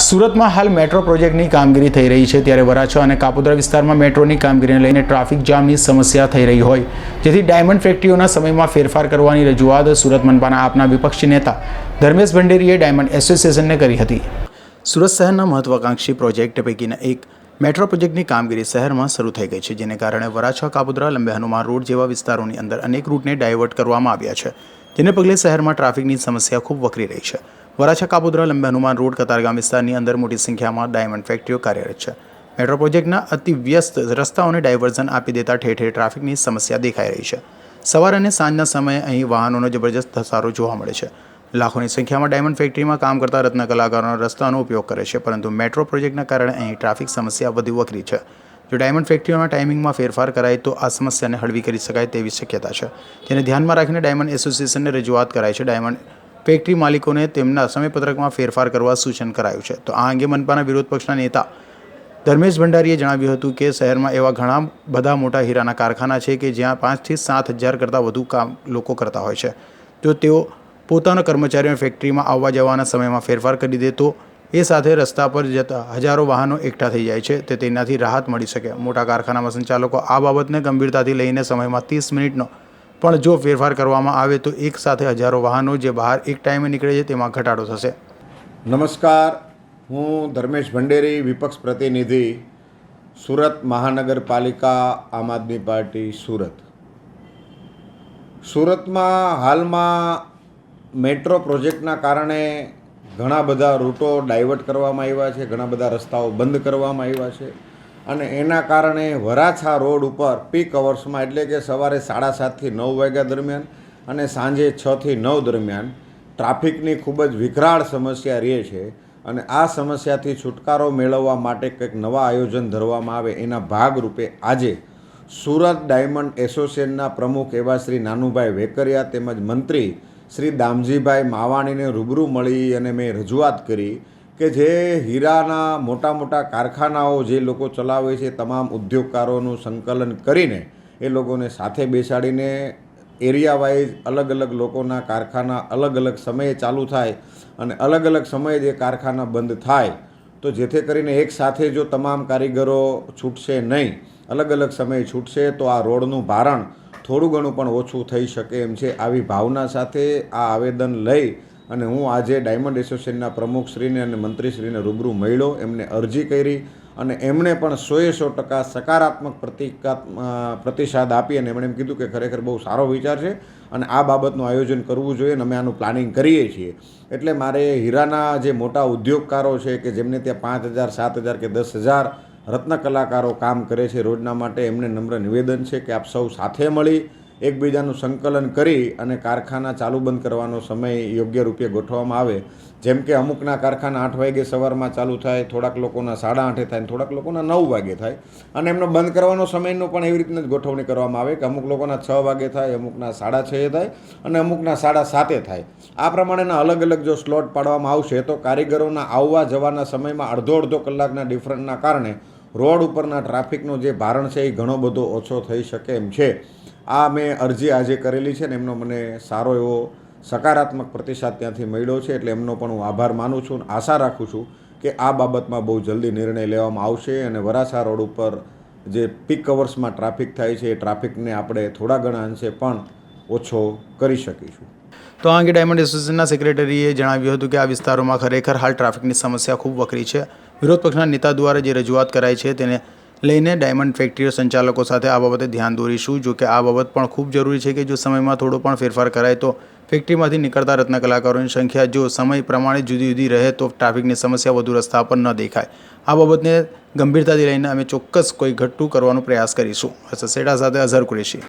સુરતમાં હાલ મેટ્રો પ્રોજેક્ટની કામગીરી થઈ રહી છે ત્યારે વરાછા અને કાપોદ્રા વિસ્તારમાં મેટ્રોની કામગીરીને લઈને ટ્રાફિક જામની સમસ્યા થઈ રહી હોય. જેથી ડાયમંડ ફેક્ટરીઓના સમયમાં ફેરફાર કરવાની રજૂઆત સુરત મનપાના આપના વિપક્ષી નેતા ધર્મેશ ભંડેરીએ ડાયમંડ એસોસિએશનને કરી હતી. સુરત શહેરના મહત્વાકાંક્ષી પ્રોજેક્ટ પૈકીના એક મેટ્રો પ્રોજેક્ટની કામગીરી શહેરમાં શરૂ થઈ ગઈ છે, જેને કારણે વરાછા, કાપોદ્રા, લંબે હનુમાન રોડ જેવા વિસ્તારોની અંદર અનેક રૂટને ડાયવર્ટ કરવામાં આવ્યા છે, જેને પગલે શહેરમાં ટ્રાફિકની સમસ્યા ખૂબ વકરી રહી છે. વરાછા કાપોદ્રા લંબે હનુમાન રોડ કતારગામ વિસ્તારની અંદર મોટી સંખ્યામાં ડાયમંડ ફેક્ટરીઓ કાર્યરત છે. મેટ્રો પ્રોજેક્ટના અતિ વ્યસ્ત રસ્તાઓને ડાયવર્ઝન આપી દેતા ઠેર ઠેર ટ્રાફિકની સમસ્યા દેખાઈ રહી છે. સવાર અને સાંજના સમયે અહીં વાહનોનો જબરજસ્ત ધસારો જોવા મળે છે. લાખોની સંખ્યામાં ડાયમંડ ફેક્ટરીમાં કામ કરતા રત્ન કલાકારો રસ્તાનો ઉપયોગ કરે છે, પરંતુ મેટ્રો પ્રોજેક્ટના કારણે અહીં ટ્રાફિક સમસ્યા વધુ વકરી છે. જો ડાયમંડ ફેક્ટરીઓના ટાઈમિંગમાં ફેરફાર કરાય તો આ સમસ્યાને હળવી કરી શકાય તેવી શક્યતા છે. જેને ધ્યાનમાં રાખીને ડાયમંડ એસોસિએશનને રજૂઆત કરાય છે. ડાયમંડ ફેક્ટરી માલિકોને તેમના સમયપત્રકમાં ફેરફાર કરવા સૂચન કરાયું છે. તો આ અંગે મનપાના વિરોધ પક્ષના નેતા ધર્મેશ ભંડારીએ જણાવ્યું હતું કે શહેરમાં એવા ઘણા બધા મોટા હીરાના કારખાના છે કે જ્યાં પાંચથી સાત હજાર કરતાં વધુ કામ લોકો કરતા હોય છે. જો તેઓ પોતાના કર્મચારીઓને ફેક્ટરીમાં આવવા જવાના સમયમાં ફેરફાર કરી દે તો એ સાથે રસ્તા પર જતા હજારો વાહનો એકઠા થઈ જાય છે. તે તેનાથી રાહત મળી શકે. મોટા કારખાનામાં સંચાલકો આ બાબતને ગંભીરતાથી લઈને સમયમાં ત્રીસ મિનિટનો પણ જો ફેરફાર કરવામાં આવે તો એક સાથે હજારો વાહનો જે બહાર એક ટાઈમે નીકળે છે, તેમાં ઘટાડો થશે. નમસ્કાર. હું ધર્મેશ ભંડેરી, વિપક્ષ પ્રતિનિધિ, સુરત મહાનગરપાલિકા, આમ આદમી પાર્ટી, સુરત. સુરતમાં હાલમાં મેટ્રો પ્રોજેક્ટના કારણે ઘણા બધા રૂટો ડાયવર્ટ કરવામાં આવ્યા છે, ઘણા બધા રસ્તાઓ બંધ કરવામાં આવ્યા છે. અને એના કારણે વરાછા રોડ ઉપર પીક અવર્સમાં એટલે કે સવારે સાડા સાતથી નવ વાગ્યા દરમિયાન અને સાંજે છથી નવ દરમિયાન ટ્રાફિકની ખૂબ જ વિકરાળ સમસ્યા રહે છે અને આ સમસ્યાથી છુટકારો મેળવવા માટે કંઈક નવા આયોજન ધરવામાં આવે એના ભાગરૂપે આજે સુરત ડાયમંડ એસોસિએશનના પ્રમુખ એવા શ્રી નાનુભાઈ વેકરિયા તેમજ મંત્રી શ્રી દામજીભાઈ માવાણીને રૂબરૂ મળી અને મેં રજૂઆત કરી કે જે હીરાના મોટા મોટા કારખાનાઓ જે લોકો ચલાવે છે, તમામ ઉદ્યોગકારોનું સંકલન કરીને એ લોકોને સાથે બેસાડીને એરિયા વાઇઝ અલગ અલગ લોકોના કારખાના અલગ અલગ સમયે ચાલુ થાય અને અલગ અલગ સમયે જે કારખાના બંધ થાય, તો જેથી કરીને એક સાથે જો તમામ કારીગરો છૂટશે નહીં, અલગ અલગ સમયે છૂટશે, તો આ રોડનું ભારણ થોડું ઘણું પણ ઓછું થઈ શકે એમ છે. આવી ભાવના સાથે આ આવેદન લઈ અને હું આજે ડાયમંડ એસોસિએશનના પ્રમુખશ્રીને અને મંત્રીશ્રીને રૂબરૂ મળ્યો, એમને અરજી કરી અને એમણે પણ સોએ સો ટકા સકારાત્મક પ્રતિકાત પ્રતિસાદ આપી અને એમણે એમ કીધું કે ખરેખર બહુ સારો વિચાર છે અને આ બાબતનું આયોજન કરવું જોઈએ અને અમે આનું પ્લાનિંગ કરીએ છીએ. એટલે મારે હીરાના જે મોટા ઉદ્યોગકારો છે કે જેમને ત્યાં પાંચ હજાર, સાત હજાર કે દસ હજાર રત્ન કલાકારો કામ કરે છે, રોજના માટે એમને નમ્ર નિવેદન છે કે આપ સૌ સાથે મળી એકબીજાનું સંકલન કરી અને કારખાના ચાલુ બંધ કરવાનો સમય યોગ્ય રૂપે ગોઠવવામાં આવે. જેમ કે અમુકના કારખાના આઠ વાગે સવારમાં ચાલુ થાય, થોડાક લોકોના સાડા આઠે થાય, થોડાક લોકોના નવ વાગે થાય. અને એમનો બંધ કરવાનો સમયનો પણ એવી રીતના જ ગોઠવણી કરવામાં આવે કે અમુક લોકોના છ વાગે થાય, અમુકના સાડા છએ થાય અને અમુકના સાડા સાતે થાય. આ પ્રમાણેના અલગ અલગ જો સ્લોટ પાડવામાં આવશે તો કારીગરોના આવવા જવાના સમયમાં અડધો અડધો કલાકના ડિફરન્ટના કારણે રોડ ઉપરના ટ્રાફિકનો જે ભારણ છે એ ઘણો બધો ઓછો થઈ શકે એમ છે. આ મેં અરજી આજે કરેલી છે ને એમનો મને સારો એવો સકારાત્મક પ્રતિસાદ ત્યાંથી મળ્યો છે એટલે એમનો પણ હું આભાર માનું છું અને આશા રાખું છું કે આ બાબતમાં બહુ જલ્દી નિર્ણય લેવામાં આવશે અને વરાછા રોડ ઉપર જે પીક અવર્સમાં ટ્રાફિક થાય છે એ ટ્રાફિકને આપણે થોડા ઘણા અંશે પણ ઓછો કરી શકીશું. તો આ અંગે ડાયમંડ એસોસિએશનના સેક્રેટરીએ જણાવ્યું હતું કે આ વિસ્તારોમાં ખરેખર હાલ ટ્રાફિકની સમસ્યા ખૂબ વકરી છે. વિરોધ પક્ષના નેતા દ્વારા જે રજૂઆત કરાઈ છે તેને લઈને ડાયમંડ ફેક્ટરીઓ સંચાલકો સાથે આ બાબતે ધ્યાન દોરીશું. જો કે આ બાબત પણ ખૂબ જરૂરી છે કે જો સમયમાં થોડો પણ ફેરફાર કરાય તો ફેક્ટરીમાંથી નીકળતા રત્ન કલાકારોની સંખ્યા જો સમય પ્રમાણે જુદી જુદી રહે તો ટ્રાફિકની સમસ્યા વધુ રસ્તા પર ન દેખાય. આ બાબતને ગંભીરતાથી લઈને અમે ચોક્કસ કોઈ ઘટતું કરવાનો પ્રયાસ કરીશું. સસેડા સાથે અઝહર કુરેશી.